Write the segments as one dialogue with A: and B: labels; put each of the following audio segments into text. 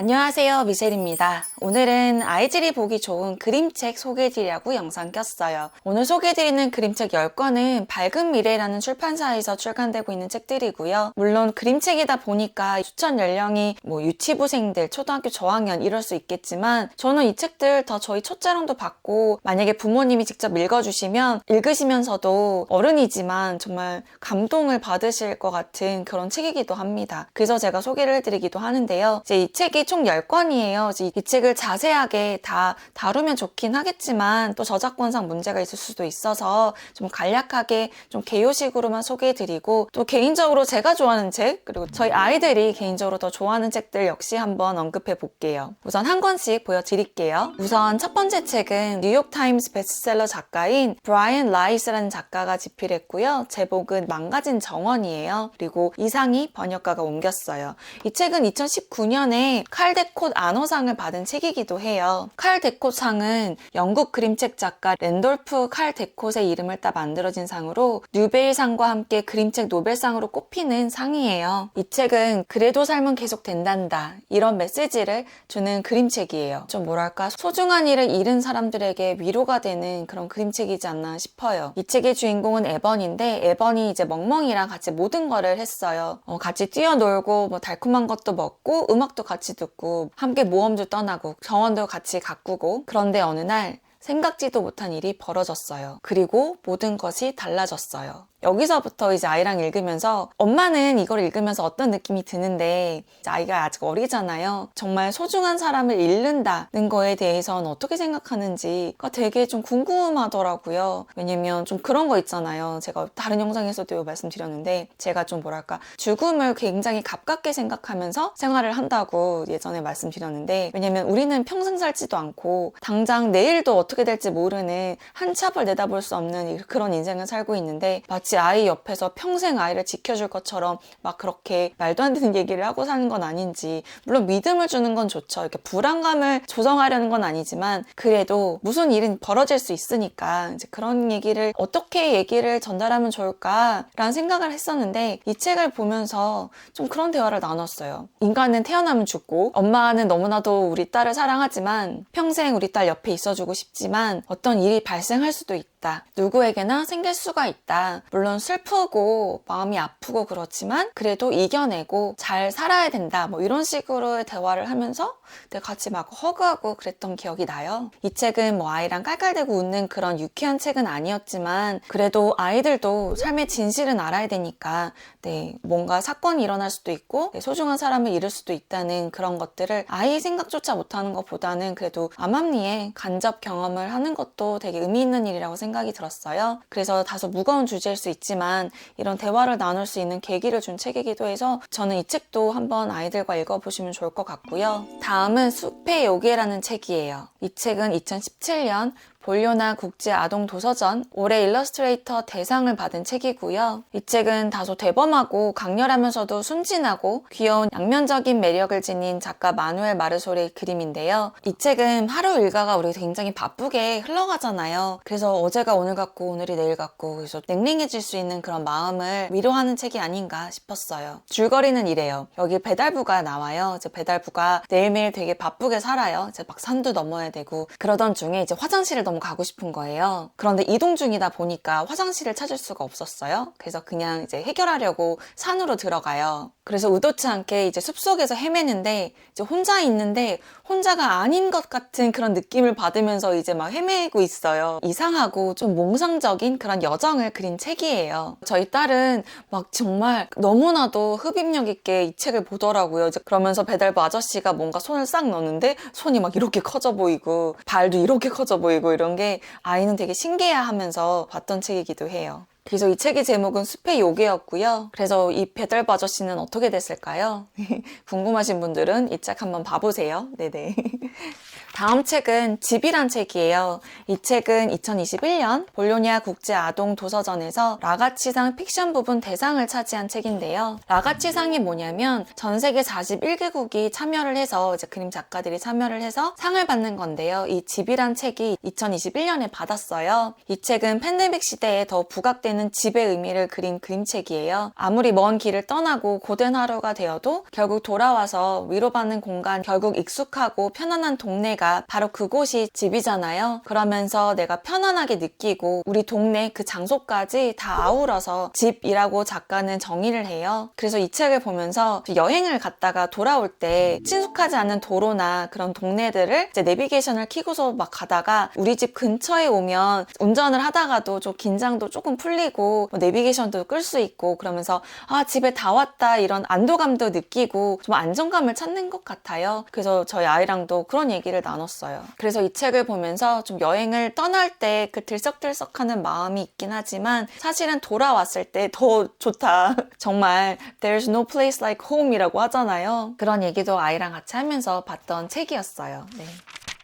A: 안녕하세요 미셸입니다. 오늘은 아이들이 보기 좋은 그림책 소개해드리려고 영상 꼈어요. 오늘 소개해드리는 그림책 10권은 밝은 미래라는 출판사에서 출간되고 있는 책들이고요. 물론 그림책이다 보니까 추천 연령이 뭐 유치부생들 초등학교 저학년 이럴 수 있겠지만 저는 이 책들 다 저희 첫째랑도 받고 만약에 부모님이 직접 읽어주시면 읽으시면서도 어른이지만 정말 감동을 받으실 것 같은 그런 책이기도 합니다. 그래서 제가 소개를 해드리기도 하는데요. 이제 이 책이 총 10권이에요. 이, 이 책을 자세하게 다 다루면 좋긴 하겠지만 또 저작권상 문제가 있을 수도 있어서 좀 간략하게 좀 개요식으로만 소개해드리고 또 개인적으로 제가 좋아하는 책 그리고 저희 아이들이 개인적으로 더 좋아하는 책들 역시 한번 언급해 볼게요. 우선 한 권씩 보여드릴게요. 우선 첫 번째 책은 뉴욕타임스 베스트셀러 작가인 브라이언 라이스라는 작가가 집필했고요. 제목은 망가진 정원이에요. 그리고 이상희 번역가가 옮겼어요. 이 책은 2019년에 칼 데콧 안호상을 받은 책이기도 해요. 칼 데콧상은 영국 그림책 작가 랜돌프 칼 데콧의 이름을 따 만들어진 상으로 뉴베일상과 함께 그림책 노벨상으로 꼽히는 상이에요. 이 책은 그래도 삶은 계속 된단다 이런 메시지를 주는 그림책이에요. 좀 뭐랄까 소중한 일을 잃은 사람들에게 위로가 되는 그런 그림책이지 않나 싶어요. 이 책의 주인공은 에번인데 에번이 이제 멍멍이랑 같이 모든 거를 했어요. 어, 같이 뛰어놀고 뭐 달콤한 것도 먹고 음악도 같이 듣고 함께 모험도 떠나고 정원도 같이 가꾸고 그런데 어느 날 생각지도 못한 일이 벌어졌어요. 그리고 모든 것이 달라졌어요. 여기서부터 이제 아이랑 읽으면서 엄마는 이걸 읽으면서 어떤 느낌이 드는데 아이가 아직 어리잖아요. 정말 소중한 사람을 잃는다는 거에 대해서는 어떻게 생각하는지가 되게 좀 궁금하더라고요. 왜냐면 좀 그런 거 있잖아요. 제가 다른 영상에서도 말씀드렸는데 제가 좀 뭐랄까 죽음을 굉장히 가깝게 생각하면서 생활을 한다고 예전에 말씀드렸는데 왜냐면 우리는 평생 살지도 않고 당장 내일도 어떻게 될지 모르는 한참을 내다볼 수 없는 그런 인생을 살고 있는데 마치 아이 옆에서 평생 아이를 지켜줄 것처럼 막 그렇게 말도 안 되는 얘기를 하고 사는 건 아닌지 물론 믿음을 주는 건 좋죠. 이렇게 불안감을 조성하려는 건 아니지만 그래도 무슨 일은 벌어질 수 있으니까 이제 그런 얘기를 어떻게 얘기를 전달하면 좋을까라는 생각을 했었는데 이 책을 보면서 좀 그런 대화를 나눴어요. 인간은 태어나면 죽고 엄마는 너무나도 우리 딸을 사랑하지만 평생 우리 딸 옆에 있어주고 싶지 만 어떤 일이 발생할 수도 있다. 누구에게나 생길 수가 있다. 물론 슬프고 마음이 아프고 그렇지만 그래도 이겨내고 잘 살아야 된다. 뭐 이런 식으로의 대화를 하면서 같이 막 허그하고 그랬던 기억이 나요. 이 책은 뭐 아이랑 깔깔대고 웃는 그런 유쾌한 책은 아니었지만 그래도 아이들도 삶의 진실은 알아야 되니까 네 뭔가 사건이 일어날 수도 있고 네, 소중한 사람을 잃을 수도 있다는 그런 것들을 아이 생각조차 못하는 것보다는 그래도 암암리에 간접 경험 을 하는 것도 되게 의미 있는 일이라고 생각이 들었어요. 그래서 다소 무거운 주제일 수 있지만 이런 대화를 나눌 수 있는 계기를 준 책이기도 해서 저는 이 책도 한번 아이들과 읽어보시면 좋을 것 같고요. 다음은 숲의 요괴라는 책이에요. 이 책은 2017년 볼요나 국제 아동 도서전 올해 일러스트레이터 대상을 받은 책이고요. 이 책은 다소 대범하고 강렬하면서도 순진하고 귀여운 양면적인 매력을 지닌 작가 마누엘 마르솔의 그림인데요. 이 책은 하루 일과가 우리 굉장히 바쁘게 흘러가잖아요. 그래서 어제가 오늘 같고 오늘이 내일 같고 그래서 냉랭해질 수 있는 그런 마음을 위로하는 책이 아닌가 싶었어요. 줄거리는 이래요. 여기 배달부가 나와요. 이제 배달부가 매일매일 되게 바쁘게 살아요. 이제 막 산도 넘어야 되고 그러던 중에 이제 화장실을 너무 가고 싶은 거예요. 그런데 이동 중이다 보니까 화장실을 찾을 수가 없었어요. 그래서 그냥 이제 해결하려고 산으로 들어가요. 그래서 의도치 않게 이제 숲속에서 헤매는데 이제 혼자 있는데 혼자가 아닌 것 같은 그런 느낌을 받으면서 이제 막 헤매고 있어요. 이상하고 좀 몽상적인 그런 여정을 그린 책이에요. 저희 딸은 막 정말 너무나도 흡입력 있게 이 책을 보더라고요. 이제 그러면서 배달부 아저씨가 뭔가 손을 싹 넣는데 손이 막 이렇게 커져 보이고 발도 이렇게 커져 보이고 이런 게 아이는 되게 신기해하면서 봤던 책이기도 해요. 그래서 이 책의 제목은 숲의 요괴였고요. 그래서 이 배달부 아저씨는 어떻게 됐을까요? 궁금하신 분들은 이 책 한번 봐보세요. 네네. 다음 책은 집이란 책이에요. 이 책은 2021년 볼로니아 국제 아동 도서전에서 라가치상 픽션 부분 대상을 차지한 책인데요. 라가치상이 뭐냐면 전 세계 41개국이 참여를 해서 이제 그림 작가들이 참여를 해서 상을 받는 건데요. 이 집이란 책이 2021년에 받았어요. 이 책은 팬데믹 시대에 더 부각되는 집의 의미를 그린 그림책이에요. 아무리 먼 길을 떠나고 고된 하루가 되어도 결국 돌아와서 위로받는 공간, 결국 익숙하고 편안한 동네 가 바로 그곳이 집이잖아요. 그러면서 내가 편안하게 느끼고 우리 동네 그 장소까지 다 아우러서 집이라고 작가는 정의를 해요. 그래서 이 책을 보면서 여행을 갔다가 돌아올 때 친숙하지 않은 도로나 그런 동네들을 이제 내비게이션을 키고서 막 가다가 우리 집 근처에 오면 운전을 하다가도 좀 긴장도 조금 풀리고 뭐 내비게이션도 끌 수 있고 그러면서 아 집에 다 왔다 이런 안도감도 느끼고 좀 안정감을 찾는 것 같아요. 그래서 저희 아이랑도 그런 얘기를 나눴어요. 그래서 이 책을 보면서 좀 여행을 떠날 때 그 들썩들썩하는 마음이 있긴 하지만 사실은 돌아왔을 때 더 좋다. 정말 There's no place like home이라고 하잖아요. 그런 얘기도 아이랑 같이 하면서 봤던 책이었어요. 네.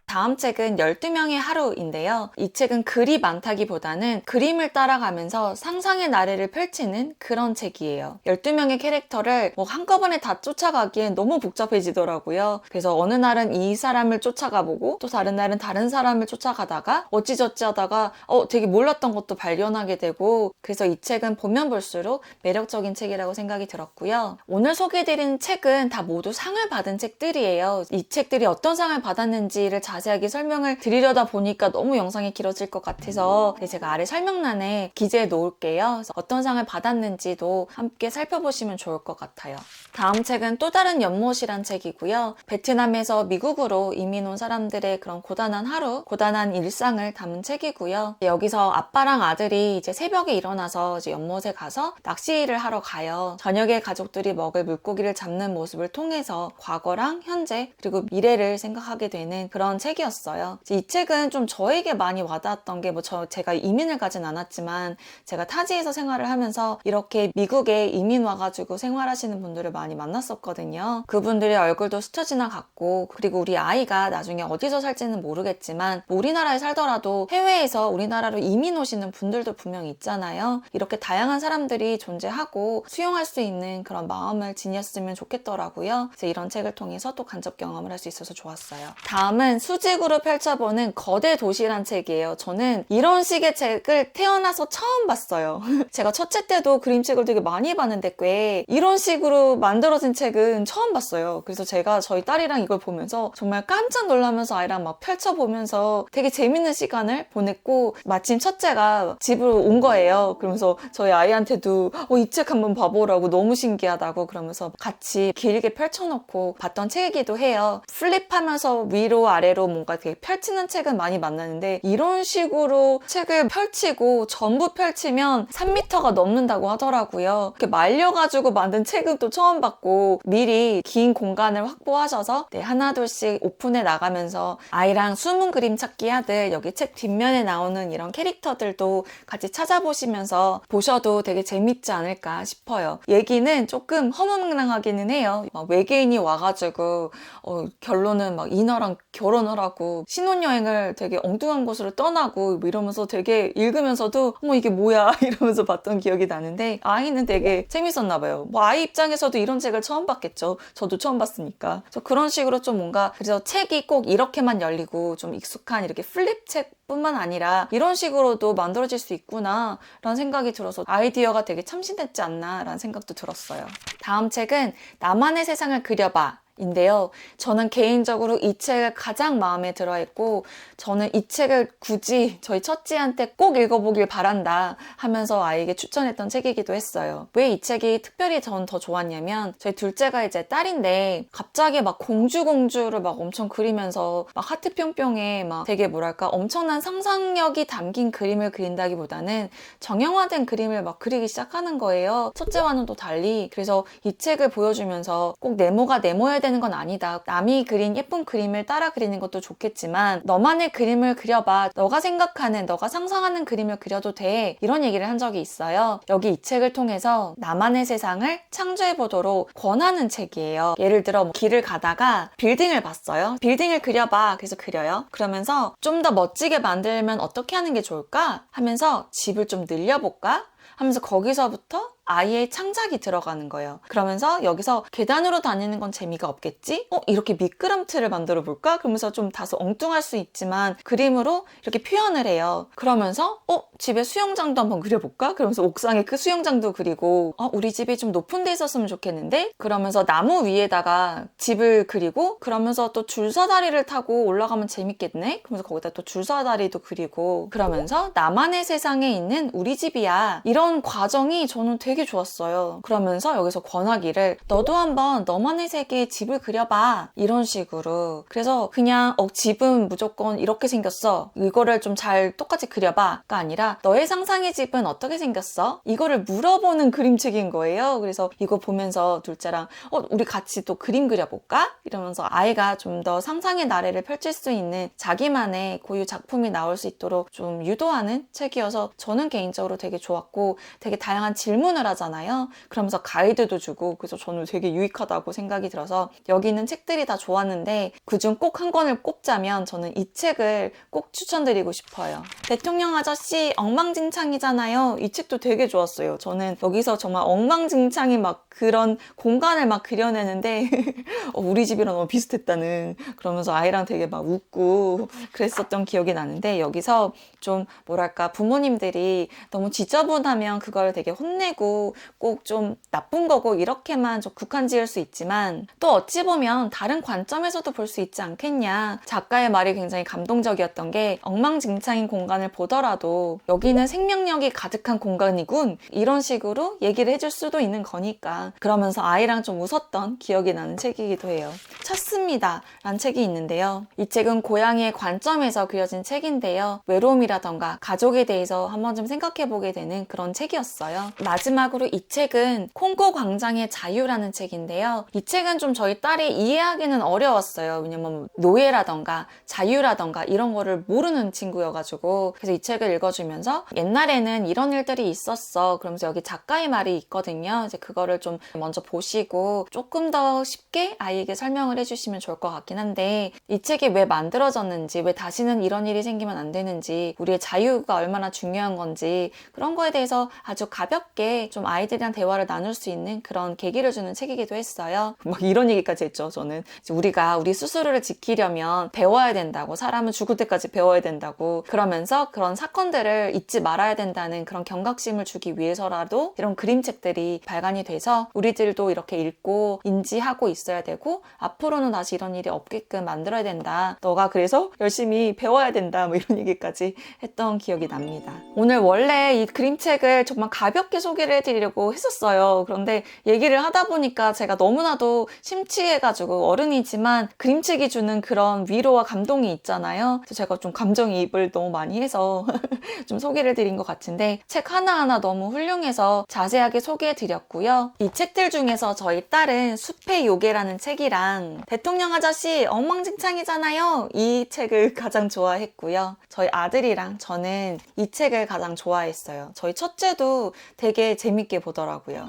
A: 다음 책은 12명의 하루인데요. 이 책은 글이 많다기보다는 그림을 따라가면서 상상의 나래를 펼치는 그런 책이에요. 12명의 캐릭터를 뭐 한꺼번에 다 쫓아가기엔 너무 복잡해지더라고요. 그래서 어느 날은 이 사람을 쫓아가 보고 또 다른 날은 다른 사람을 쫓아가다가 어찌저찌 하다가 어 되게 몰랐던 것도 발견하게 되고 그래서 이 책은 보면 볼수록 매력적인 책이라고 생각이 들었고요. 오늘 소개해드리는 책은 다 모두 상을 받은 책들이에요. 이 책들이 어떤 상을 받았는지를 자세하게 설명을 드리려다 보니까 너무 영상이 길어질 것 같아서 제가 아래 설명란에 기재해 놓을게요. 어떤 상을 받았는지도 함께 살펴보시면 좋을 것 같아요. 다음 책은 또 다른 연못이란 책이고요. 베트남에서 미국으로 이민 온 사람들의 그런 고단한 하루, 고단한 일상을 담은 책이고요. 여기서 아빠랑 아들이 이제 새벽에 일어나서 이제 연못에 가서 낚시를 하러 가요. 저녁에 가족들이 먹을 물고기를 잡는 모습을 통해서 과거랑 현재 그리고 미래를 생각하게 되는 그런 책 이었어요. 이 책은 좀 저에게 많이 와닿았던 게 뭐 저 제가 이민을 가진 않았지만 제가 타지에서 생활을 하면서 이렇게 미국에 이민 와가지고 생활하시는 분들을 많이 만났었거든요. 그분들의 얼굴도 스쳐 지나갔고 그리고 우리 아이가 나중에 어디서 살지는 모르겠지만 뭐 우리나라에 살더라도 해외에서 우리나라로 이민 오시는 분들도 분명히 있잖아요. 이렇게 다양한 사람들이 존재하고 수용할 수 있는 그런 마음을 지녔으면 좋겠더라고요. 이런 책을 통해서 또 간접 경험을 할 수 있어서 좋았어요. 다음은 수 직으로 펼쳐보는 거대 도시란 책이에요. 저는 이런 식의 책을 태어나서 처음 봤어요. 제가 첫째 때도 그림책을 되게 많이 봤는데 꽤 이런 식으로 만들어진 책은 처음 봤어요. 그래서 제가 저희 딸이랑 이걸 보면서 정말 깜짝 놀라면서 아이랑 막 펼쳐보면서 되게 재밌는 시간을 보냈고 마침 첫째가 집으로 온 거예요. 그러면서 저희 아이한테도 어, 이 책 한번 봐보라고 너무 신기하다고 그러면서 같이 길게 펼쳐놓고 봤던 책이기도 해요. 플립하면서 위로 아래로 뭔가 되게 펼치는 책은 많이 만나는데 이런 식으로 책을 펼치고 전부 펼치면 3m가 넘는다고 하더라고요. 이렇게 말려가지고 만든 책은 또 처음 봤고 미리 긴 공간을 확보하셔서 네, 하나 둘씩 오픈해 나가면서 아이랑 숨은 그림 찾기 하듯 여기 책 뒷면에 나오는 이런 캐릭터들도 같이 찾아보시면서 보셔도 되게 재밌지 않을까 싶어요. 얘기는 조금 허무맹랑하기는 해요. 막 외계인이 와가지고 어, 결론은 막 인어랑 결혼을 하고 신혼여행을 되게 엉뚱한 곳으로 떠나고 뭐 이러면서 되게 읽으면서도 어머 이게 뭐야 이러면서 봤던 기억이 나는데 아이는 되게 재밌었나 봐요. 뭐 아이 입장에서도 이런 책을 처음 봤겠죠. 저도 처음 봤으니까. 그래서 그런 식으로 좀 뭔가 그래서 책이 꼭 이렇게만 열리고 좀 익숙한 이렇게 플립 책 뿐만 아니라 이런 식으로도 만들어질 수 있구나 라는 생각이 들어서 아이디어가 되게 참신했지 않나 라는 생각도 들었어요. 다음 책은 나만의 세상을 그려봐 인데요. 저는 개인적으로 이 책을 가장 마음에 들어 했고, 저는 이 책을 굳이 저희 첫째한테 꼭 읽어보길 바란다 하면서 아이에게 추천했던 책이기도 했어요. 왜 이 책이 특별히 전 더 좋았냐면, 저희 둘째가 이제 딸인데, 갑자기 막 공주공주를 막 엄청 그리면서, 막 하트 뿅뿅에 막 되게 뭐랄까, 엄청난 상상력이 담긴 그림을 그린다기보다는 정형화된 그림을 막 그리기 시작하는 거예요. 첫째와는 또 달리. 그래서 이 책을 보여주면서 꼭 네모가 네모여야 되는 건 아니다. 남이 그린 예쁜 그림을 따라 그리는 것도 좋겠지만 너만의 그림을 그려봐. 너가 생각하는, 너가 상상하는 그림을 그려도 돼. 이런 얘기를 한 적이 있어요. 여기 이 책을 통해서 나만의 세상을 창조해 보도록 권하는 책이에요. 예를 들어 뭐 길을 가다가 빌딩을 봤어요. 빌딩을 그려봐. 그래서 그려요. 그러면서 좀 더 멋지게 만들면 어떻게 하는 게 좋을까? 하면서 집을 좀 늘려볼까? 하면서 거기서부터 아이의 창작이 들어가는 거예요. 그러면서 여기서 계단으로 다니는 건 재미가 없겠지? 어, 이렇게 미끄럼틀을 만들어 볼까? 그러면서 좀 다소 엉뚱할 수 있지만 그림으로 이렇게 표현을 해요. 그러면서 어, 집에 수영장도 한번 그려볼까? 그러면서 옥상에 그 수영장도 그리고 어, 우리 집이 좀 높은 데 있었으면 좋겠는데? 그러면서 나무 위에다가 집을 그리고 그러면서 또 줄사다리를 타고 올라가면 재밌겠네? 그러면서 거기다 또 줄사다리도 그리고 그러면서 나만의 세상에 있는 우리 집이야. 이런 과정이 저는 되게 좋았어요. 그러면서 여기서 권하기를 너도 한번 너만의 세계에 집을 그려봐. 이런 식으로. 그래서 그냥 어, 집은 무조건 이렇게 생겼어. 이거를 좀 잘 똑같이 그려봐가 아니라 너의 상상의 집은 어떻게 생겼어? 이거를 물어보는 그림책인 거예요. 그래서 이거 보면서 둘째랑 어, 우리 같이 또 그림 그려볼까? 이러면서 아이가 좀 더 상상의 나래를 펼칠 수 있는 자기만의 고유 작품이 나올 수 있도록 좀 유도하는 책이어서 저는 개인적으로 되게 좋았고 되게 다양한 질문을 하잖아요. 그러면서 가이드도 주고 그래서 저는 되게 유익하다고 생각이 들어서 여기 있는 책들이 다 좋았는데 그중 꼭 한 권을 꼽자면 저는 이 책을 꼭 추천드리고 싶어요. 대통령 아저씨 엉망진창이잖아요. 이 책도 되게 좋았어요. 저는 여기서 정말 엉망진창이 막 그런 공간을 막 그려내는데 어, 우리 집이랑 너무 비슷했다는 그러면서 아이랑 되게 막 웃고 그랬었던 기억이 나는데 여기서 좀 뭐랄까 부모님들이 너무 지저분하면 그걸 되게 혼내고 꼭 좀 나쁜 거고 이렇게만 좀 국한 지을 수 있지만 또 어찌 보면 다른 관점에서도 볼 수 있지 않겠냐. 작가의 말이 굉장히 감동적이었던 게 엉망진창인 공간을 보더라도 여기는 생명력이 가득한 공간이군. 이런 식으로 얘기를 해줄 수도 있는 거니까. 그러면서 아이랑 좀 웃었던 기억이 나는 책이기도 해요 찾습니다 란 책이 있는데요. 이 책은 고양이의 관점에서 그려진 책인데요. 외로움이라던가 가족에 대해서 한번 좀 생각해 보게 되는 그런 책이었어요. 마지막으로 이 책은 콩고 광장의 자유라는 책인데요. 이 책은 좀 저희 딸이 이해하기는 어려웠어요. 왜냐면 노예라던가 자유라던가 이런 거를 모르는 친구여가지고. 그래서 이 책을 읽어주면서 옛날에는 이런 일들이 있었어. 그러면서 여기 작가의 말이 있거든요. 이제 그거를 좀 먼저 보시고 조금 더 쉽게 아이에게 설명을 해주시면 좋을 것 같긴 한데 이 책이 왜 만들어졌는지 왜 다시는 이런 일이 생기면 안 되는지 우리의 자유가 얼마나 중요한 건지 그런 거에 대해서 아주 가볍게 좀 아이들이랑 대화를 나눌 수 있는 그런 계기를 주는 책이기도 했어요. 막 이런 얘기까지 했죠 저는. 우리가 우리 스스로를 지키려면 배워야 된다고 사람은 죽을 때까지 배워야 된다고 그러면서 그런 사건들을 잊지 말아야 된다는 그런 경각심을 주기 위해서라도 이런 그림책들이 발간이 돼서 우리들도 이렇게 읽고 인지하고 있어야 되고 앞으로 는 다시 이런 일이 없게끔 만들어야 된다. 너가 그래서 열심히 배워야 된다. 뭐 이런 얘기까지 했던 기억이 납니다. 오늘 원래 이 그림책을 정말 가볍게 소개를 해드리려고 했었어요. 그런데 얘기를 하다 보니까 제가 너무나도 심취해가지고 어른이지만 그림책이 주는 그런 위로와 감동이 있잖아요. 그래서 제가 좀 감정이입을 너무 많이 해서 좀 소개를 드린 것 같은데 책 하나하나 너무 훌륭해서 자세하게 소개해 드렸고요. 이 책들 중에서 저희 딸은 숲의 요괴라는 책이랑 대통령 아저씨 엉망진창이잖아요. 이 책을 가장 좋아했고요. 저희 아들이랑 저는 이 책을 가장 좋아했어요. 저희 첫째도 되게 재밌게 보더라고요.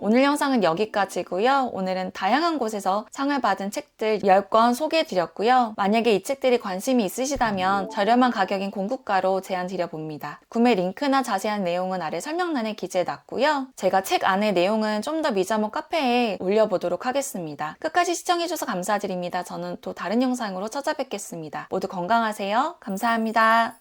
A: 오늘 영상은 여기까지고요. 오늘은 다양한 곳에서 상을 받은 책들 10권 소개해드렸고요. 만약에 이 책들이 관심이 있으시다면 저렴한 가격인 공구가로 제안 드려봅니다. 구매 링크나 자세한 내용은 아래 설명란에 기재해놨고요. 제가 책 안의 내용은 좀 더 미자모 카페에 올려보도록 하겠습니다. 끝까지 시청해주셔서 감사드립니다. 저는 또 다른 영상으로 찾아뵙겠습니다. 모두 건강하세요. 감사합니다.